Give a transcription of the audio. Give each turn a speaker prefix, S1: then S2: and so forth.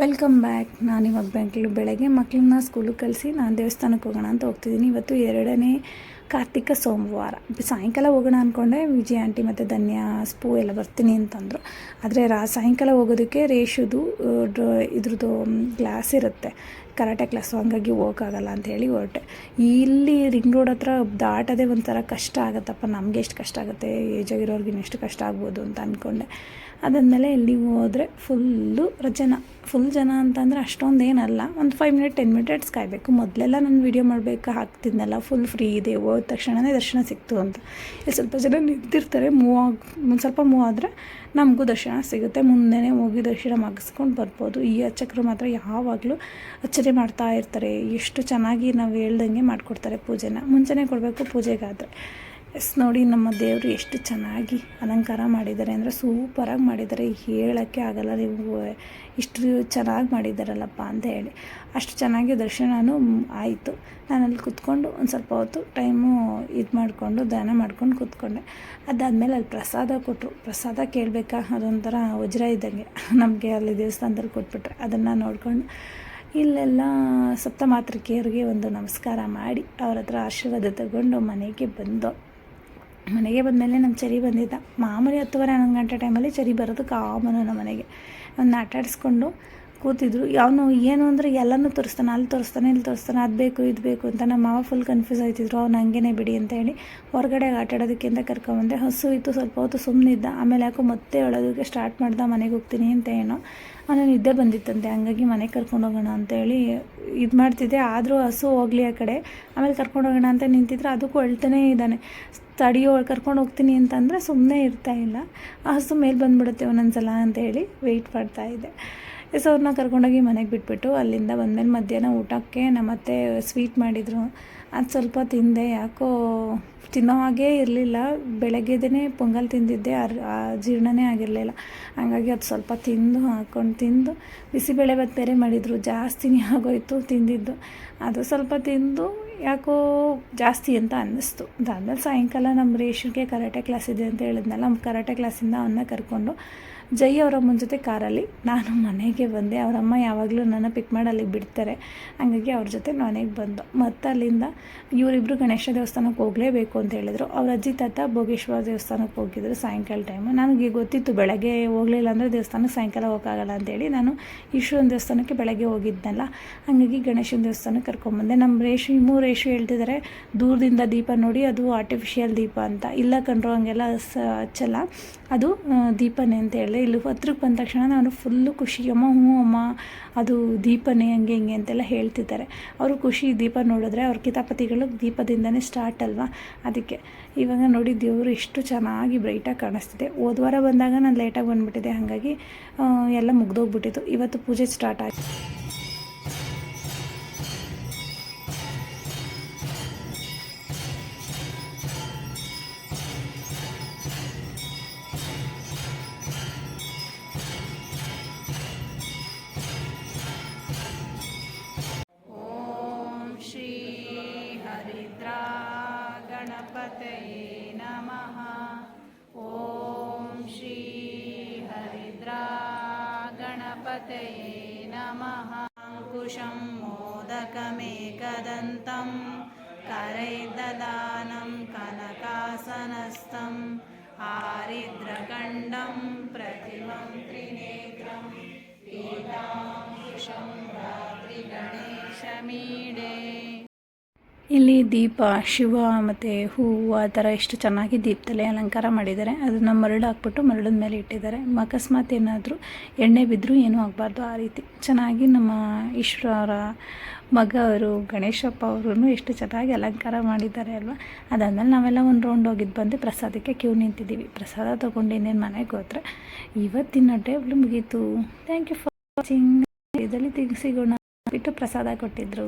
S1: Welcome back ನಾನು ಇವಾಗ ಬೆಂಗಳೂರು ಬೆಳಗ್ಗೆ. ಮಕ್ಕಳನ್ನ ಸ್ಕೂಲಿಗೆ ಕಳಿಸಿ ನಾನು ದೇವಸ್ಥಾನಕ್ಕೆ ಹೋಗೋಣ ಅಂತ ಹೋಗ್ತಿದ್ದೀನಿ ಇವತ್ತು ಎರಡನೇ ಕಾರ್ತಿಕ ಸೋಮವಾರ. ಸಾಯಂಕಾಲ ಹೋಗೋಣ ಅಂದ್ಕೊಂಡೆ ವಿಜಯ ಆಂಟಿ ಮತ್ತು ಧನ್ಯ ಸ್ಪೂ ಎಲ್ಲ ಬರ್ತೀನಿ ಅಂತಂದರು. ಆದರೆ ರಾ ಸಾಯಂಕಾಲ ಹೋಗೋದಕ್ಕೆ ರೇಷುದು ಇದ್ರದ್ದು ಗ್ಲಾಸ್ ಇರುತ್ತೆ. ಕರಾಟೆ ಕ್ಲಾಸು ಹಂಗಾಗಿ ಹೋಗೋಕ್ಕಾಗಲ್ಲ ಅಂತ ಹೇಳಿ ಹೊರಟೆ. ಇಲ್ಲಿ ರಿಂಗ್ ರೋಡ್ ಹತ್ರ ದಾಟೋದೇ ಒಂಥರ ಕಷ್ಟ ಆಗುತ್ತಪ್ಪ. ನಮಗೆ ಎಷ್ಟು ಕಷ್ಟ ಆಗುತ್ತೆ? ಏಜ್ ಆಗಿರೋರ್ಗಿನ ಎಷ್ಟು ಕಷ್ಟ ಆಗ್ಬೋದು ಅಂತ ಅಂದ್ಕೊಂಡೆ ಅದಾದಮೇಲೆ ಇಲ್ಲಿ ಹೋದರೆ ಫುಲ್ಲು ಜನ ಫುಲ್ ಜನ ಅಂತಂದರೆ ಅಷ್ಟೊಂದು ಏನಲ್ಲ ಒಂದು ಫೈವ್ ಮಿನಿಟ್ ಟೆನ್ ಮಿನಿಟ್ಸ್ ಕಾಯಬೇಕು ಮೊದಲೆಲ್ಲ ನಾನು ವೀಡಿಯೋ ಮಾಡಬೇಕು? ಹಾಕ್ತಿದ್ನಲ್ಲ. ಫುಲ್ ಫ್ರೀ ಇದೆ. ಹೋದ ತಕ್ಷಣವೇ ದರ್ಶನ ಸಿಕ್ತು ಅಂತ. ಇಲ್ಲಿ ಸ್ವಲ್ಪ ಜನ ನಿಂತಿರ್ತಾರೆ. ಮೂವ್ ಒಂದು ಸ್ವಲ್ಪ ಮೂವ್ ಆದರೆ ನಮಗೂ ದರ್ಶನ ಸಿಗುತ್ತೆ. ಮುಂದೆನೇ ಹೋಗಿ ದರ್ಶನ ಮುಗಿಸ್ಕೊಂಡು ಬರ್ಬೋದು. ಈ ಅರ್ಚಕರು ಮಾತ್ರ ಯಾವಾಗಲೂ ಅಚ್ಚರಿ ಮಾಡ್ತಾ ಇರ್ತಾರೆ. ಎಷ್ಟು ಚೆನ್ನಾಗಿ ನಾವು ಹೇಳ್ದಂಗೆ ಮಾಡಿಕೊಡ್ತಾರೆ ಪೂಜೆನ. ಮುಂಚೆನೇ ಕೊಡಬೇಕು ಪೂಜೆಗಾದರೆ. ಎಸ್, ನೋಡಿ ನಮ್ಮ ದೇವರು ಎಷ್ಟು ಚೆನ್ನಾಗಿ ಅಲಂಕಾರ ಮಾಡಿದ್ದಾರೆ ಅಂದರೆ ಸೂಪರಾಗಿ ಮಾಡಿದ್ದಾರೆ. ಹೇಳೋಕ್ಕೆ ಆಗಲ್ಲ ನೀವು, ಇಷ್ಟು ಚೆನ್ನಾಗಿ ಮಾಡಿದ್ದಾರಲ್ಲಪ್ಪ ಅಂತ ಹೇಳಿ. ಅಷ್ಟು ಚೆನ್ನಾಗಿ ದರ್ಶನವೂ ಆಯಿತು. ನಾನು ಅಲ್ಲಿ ಕೂತ್ಕೊಂಡು ಒಂದು ಸ್ವಲ್ಪ ಹೊತ್ತು ಟೈಮು ಇದು ಮಾಡಿಕೊಂಡು ದಾನ ಮಾಡ್ಕೊಂಡು ಕೂತ್ಕೊಂಡೆ. ಅದಾದಮೇಲೆ ಅಲ್ಲಿ ಪ್ರಸಾದ ಕೊಟ್ಟರು ಪ್ರಸಾದ ಕೇಳಬೇಕಾ? ಅದೊಂಥರ ವಜ್ರ ಇದ್ದಂಗೆ. ನಮಗೆ ಅಲ್ಲಿ ದೇವಸ್ಥಾನದಲ್ಲಿ ಕೊಟ್ಬಿಟ್ರೆ. ಅದನ್ನು ನೋಡ್ಕೊಂಡು ಇಲ್ಲೆಲ್ಲ ಸಪ್ತಮಾತೃಕೆಯರಿಗೆ ಒಂದು ನಮಸ್ಕಾರ ಮಾಡಿ ಅವ್ರ ಹತ್ರ ಆಶೀರ್ವಾದ ತಗೊಂಡು ಮನೆಗೆ ಬಂದು, ಮನೆಗೆ ಬಂದಮೇಲೆ ನಮ್ಮ ಚರಿ ಬಂದಿದ್ದ. ಮಾಮೂಲಿ ಹತ್ತುವರೆ ಹನ್ನೊಂದು ಗಂಟೆ ಟೈಮಲ್ಲಿ ಚರಿ ಬರೋದು ಕಾಮನು ನಮ್ಮ ಮನೆಗೆ. ಒಂದು ಆಟ ಆಡಿಸ್ಕೊಂಡು ಕೂತಿದ್ರು. ಅವನು ಏನು ಅಂದರೆ ಎಲ್ಲನೂ ತೋರಿಸ್ತಾನೆ, ಅಲ್ಲಿ ತೋರಿಸ್ತಾನೆ, ಇಲ್ಲಿ ತೋರಿಸ್ತಾನೆ, ಅದು ಬೇಕು, ಇದು ಬೇಕು ಅಂತ ನಮ್ಮ ಮಾವ ಫುಲ್ ಕನ್ಫ್ಯೂಸ್ ಆಯ್ತಿದ್ರು. ಅವ್ನು ಹಂಗೇನೆ ಬಿಡಿ ಅಂತ ಹೇಳಿ ಹೊರಗಡೆ ಆಟ ಆಡೋದಕ್ಕೆ ಅಂತ ಕರ್ಕೊಂಬಂದೆ ಹಸು ಇತ್ತು, ಸ್ವಲ್ಪ ಹೊತ್ತು ಸುಮ್ಮನಿದ್ದ ಆಮೇಲೆ ಯಾಕೋ ಮತ್ತೆ ಹೇಳೋದಕ್ಕೆ ಸ್ಟಾರ್ಟ್ ಮಾಡ್ದೆ, ಮನೆಗೆ ಹೋಗ್ತೀನಿ ಅಂತ ಏನೋ. ಅವನು ನಿದ್ದೆ ಬಂದಿತ್ತಂತೆ, ಹಂಗಾಗಿ ಮನೆಗೆ ಕರ್ಕೊಂಡು ಹೋಗೋಣ ಅಂತೇಳಿ ಇದು ಮಾಡ್ತಿದ್ದೆ. ಆದರೂ ಹಸು ಹೋಗಲಿ ಆ ಕಡೆ. ಆಮೇಲೆ ಕರ್ಕೊಂಡು ಹೋಗೋಣ ಅಂತ ನಿಂತಿದ್ರೆ ಅದಕ್ಕೂ ಅಳ್ತಾನೇ ಇದ್ದಾನೆ. ತಡಿಯೋ, ಕರ್ಕೊಂಡು ಹೋಗ್ತೀನಿ ಅಂತಂದರೆ ಸುಮ್ಮನೆ ಇರ್ತಾ ಇಲ್ಲ. ಆ ಹಸು ಮೇಲೆ ಬಂದುಬಿಡುತ್ತೆ ಒಂದೊಂದ್ಸಲ ಅಂತ ಹೇಳಿ ವೆಯ್ಟ್ ಮಾಡ್ತಾ ಇದ್ದೆ. ಸೊ ಅವ್ರನ್ನ ಕರ್ಕೊಂಡೋಗಿ ಮನೆಗೆ ಬಿಟ್ಬಿಟ್ಟು ಅಲ್ಲಿಂದ ಬಂದಮೇಲೆ ಮಧ್ಯಾಹ್ನ ಊಟಕ್ಕೆ ನಮ್ಮತ್ತೆ ಸ್ವೀಟ್ ಮಾಡಿದರು. ಅದು ಸ್ವಲ್ಪ ತಿಂದೆ. ಯಾಕೋ ತಿನ್ನೋ ಹಾಗೇ ಇರಲಿಲ್ಲ. ಬೆಳಗ್ಗೆದೇ ಪೊಂಗಲ್ ತಿಂದಿದ್ದೆ. ಜೀರ್ಣನೇ ಆಗಿರಲಿಲ್ಲ. ಹಾಗಾಗಿ ಅದು ಸ್ವಲ್ಪ ತಿಂದು ಹಾಕ್ಕೊಂಡು ತಿಂದು ಬಿಸಿಬೇಳೆ ಬೇರೆ ಮಾಡಿದರು. ಜಾಸ್ತಿನೇ ಆಗೋಯ್ತು ತಿಂದಿದ್ದು. ಅದು ಸ್ವಲ್ಪ ತಿಂದು ಯಾಕೋ ಜಾಸ್ತಿ ಅಂತ ಅನ್ನಿಸ್ತು. ಅದಾದಮೇಲೆ ಸಾಯಂಕಾಲ ನಮ್ಮ ರೇಷನ್ಗೆ ಕರಾಟೆ ಕ್ಲಾಸ್ ಇದೆ ಅಂತ ಹೇಳಿದ್ನಲ್ಲ, ನಮ್ಮ ಕರಾಟೆ ಕ್ಲಾಸಿಂದ ಅವನ್ನ ಕರ್ಕೊಂಡು ಜೈ ಅವರಮ್ಮನ ಜೊತೆ ಕಾರಲ್ಲಿ ನಾನು ಮನೆಗೆ ಬಂದೆ. ಅವರಮ್ಮ ಯಾವಾಗಲೂ ನನ್ನ ಪಿಕ್ ಮಾಡಿ ಬಿಡ್ತಾರೆ. ಹಂಗಾಗಿ ಅವ್ರ ಜೊತೆ ಮನೆಗೆ ಬಂದು. ಮತ್ತು ಅಲ್ಲಿಂದ ಇವರಿಬ್ಬರು ಗಣೇಶ ದೇವಸ್ಥಾನಕ್ಕೆ ಹೋಗಲೇಬೇಕು ಅಂತ ಹೇಳಿದರು. ಅವ್ರ ಅಜ್ಜಿ ತಾತ ಭೋಗೇಶ್ವರ ದೇವಸ್ಥಾನಕ್ಕೆ ಹೋಗಿದ್ರು ಸಾಯಂಕಾಲ ಟೈಮು ನನಗೆ ಗೊತ್ತಿತ್ತು ಬೆಳಗ್ಗೆ ಹೋಗಲಿಲ್ಲ ಅಂದರೆ ದೇವಸ್ಥಾನಕ್ಕೆ ಸಾಯಂಕಾಲ ಹೋಗೋಕ್ಕಾಗಲ್ಲ ಅಂತೇಳಿ ನಾನು ಈಶ್ವರನ ದೇವಸ್ಥಾನಕ್ಕೆ ಬೆಳಗ್ಗೆ ಹೋಗಿದ್ನಲ್ಲ. ಹಾಗಾಗಿ ಗಣೇಶನ ದೇವಸ್ಥಾನಕ್ಕೆ ಕರ್ಕೊಂಬಂದೆ ನಮ್ಮ ರೇಷು ಮೂರು ರೇಷು ಹೇಳ್ತಿದ್ದಾರೆ. ದೂರದಿಂದ ದೀಪ ನೋಡಿ, ಅದು ಆರ್ಟಿಫಿಷಿಯಲ್ ದೀಪ ಅಂತ. ಇಲ್ಲ ಕಂಡ್ರು ಹಂಗೆಲ್ಲ ಸ, ಹಚ್ಚಲ್ಲ. ಅದು ದೀಪನೇ ಅಂತ ಹೇಳಿದೆ. ಇಲ್ಲಿ ಹತ್ರಕ್ಕೆ ಬಂದ ತಕ್ಷಣ ನಾನು ಫುಲ್ಲು ಖುಷಿ, ಅಮ್ಮ, ಹ್ಞೂ, ಅಮ್ಮ, ಅದು ದೀಪನೇ, ಹಂಗೆ, ಹಿಂಗೆ ಅಂತೆಲ್ಲ ಹೇಳ್ತಿದ್ದಾರೆ. ಅವರು ಖುಷಿ ದೀಪ ನೋಡಿದ್ರೆ ಅವ್ರ ಕಿತಾಪತಿಗಳು ದೀಪದಿಂದನೇ ಸ್ಟಾರ್ಟ್ ಅಲ್ವಾ? ಅದಕ್ಕೆ ಇವಾಗ ನೋಡಿ, ದೇವರು ಎಷ್ಟು ಚೆನ್ನಾಗಿ ಬ್ರೈಟಾಗಿ ಕಾಣಿಸ್ತಿದೆ. ಹೋದ ವಾರ ಬಂದಾಗ ನಾನು ಲೇಟಾಗಿ ಬಂದುಬಿಟ್ಟಿದೆ ಹಾಗಾಗಿ ಎಲ್ಲ ಮುಗ್ದೋಗ್ಬಿಟ್ಟಿತ್ತು. ಇವತ್ತು ಪೂಜೆ ಸ್ಟಾರ್ಟ್ ಆಗಿ नमः। ॐ श्री श्रीहरिद्रागणपतये नमः। अङ्कुशं मोदकमेकदन्तं करैर्ददानं कनकासनस्थम् कनकासनस्थं प्रतिमं प्रथिमं त्रिनेत्रं पीताङ्कुशं मातृगणेशमीडे ಇಲ್ಲಿ ದೀಪ, ಶಿವ ಮತ್ತು ಹೂವು ಆ ಥರ ಎಷ್ಟು ಚೆನ್ನಾಗಿ ದೀಪದಲ್ಲಿ ಅಲಂಕಾರ ಮಾಡಿದ್ದಾರೆ. ಅದನ್ನು ಮರಳು ಹಾಕ್ಬಿಟ್ಟು ಮರಳಿನ ಮೇಲೆ ಇಟ್ಟಿದ್ದಾರೆ. ಅಕಸ್ಮಾತ್ ಏನಾದರೂ ಎಣ್ಣೆ ಬಿದ್ದರೂ ಏನೂ ಆಗಬಾರ್ದು ಆ ರೀತಿ. ಚೆನ್ನಾಗಿ ನಮ್ಮ ಈಶ್ವರ ಮಗ ಅವರು, ಗಣೇಶಪ್ಪ ಅವರು ಎಷ್ಟು ಚೆನ್ನಾಗಿ ಅಲಂಕಾರ ಮಾಡಿದ್ದಾರೆ ಅಲ್ವಾ? ಅದಾದಮೇಲೆ ನಾವೆಲ್ಲ ಒಂದು ರೌಂಡ್ ಹೋಗಿದ್ದು ಬಂದು ಪ್ರಸಾದಕ್ಕೆ ಕ್ಯೂ ನಿಂತಿದ್ದೀವಿ. ಪ್ರಸಾದ ತೊಗೊಂಡು ಇನ್ನೇನು ಮನೆಗೆ ಹೋದ್ರೆ ಇವತ್ತಿನ ಟೇಬಲ್ ಮುಗೀತು. ಥ್ಯಾಂಕ್ ಯು ಫಾರ್ ವಾಚಿಂಗ್ ಇದರಲ್ಲಿ ಸಿಗೋಣ ಬಿಟ್ಟು ಪ್ರಸಾದ ಕೊಟ್ಟಿದ್ದರು